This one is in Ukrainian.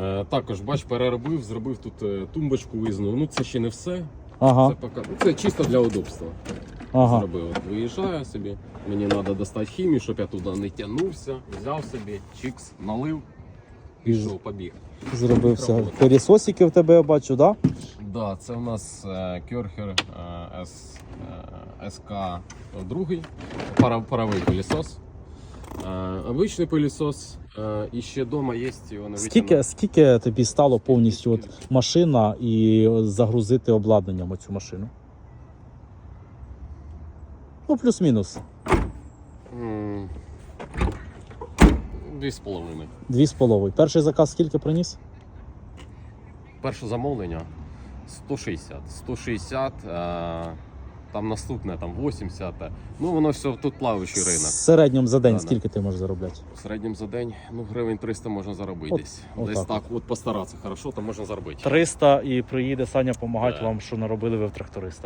Е, також, бач, переробив, зробив тут е, тумбочку визнув. Ну це ще не все. Ага, Це, поки... ну, це чисто для удобства. ага. Зробив. От виїжджаю собі. Мені треба достати хімію, щоб я туди не тягнувся. Взяв собі, чікс, налив, пішов, побіг. Зробив все. Пилісосики в тебе я бачу, так? Да? Да, це у нас е, Кьорхер е, С, е, СК другий, паровий пилісос. Е, обичний пилісос. І ще вдома є його Скільки, скільки тобі стало повністю от машина і загрузити обладнанням оцю машину? Ну, плюс-мінус. Дві з половиною. Дві з половою. Перший заказ скільки приніс? Перше замовлення 160. 160, е, там наступне там 80. Ну воно все тут плаваючий В ринок. середньому за день Да-да. скільки ти можеш заробляти? В середньому за день ну, гривень 300 можна заробити От- десь. отак десь от. так, от постаратися хорошо, то можна заробити. 300 і приїде Саня допомагати вам, що наробили ви в тракториста.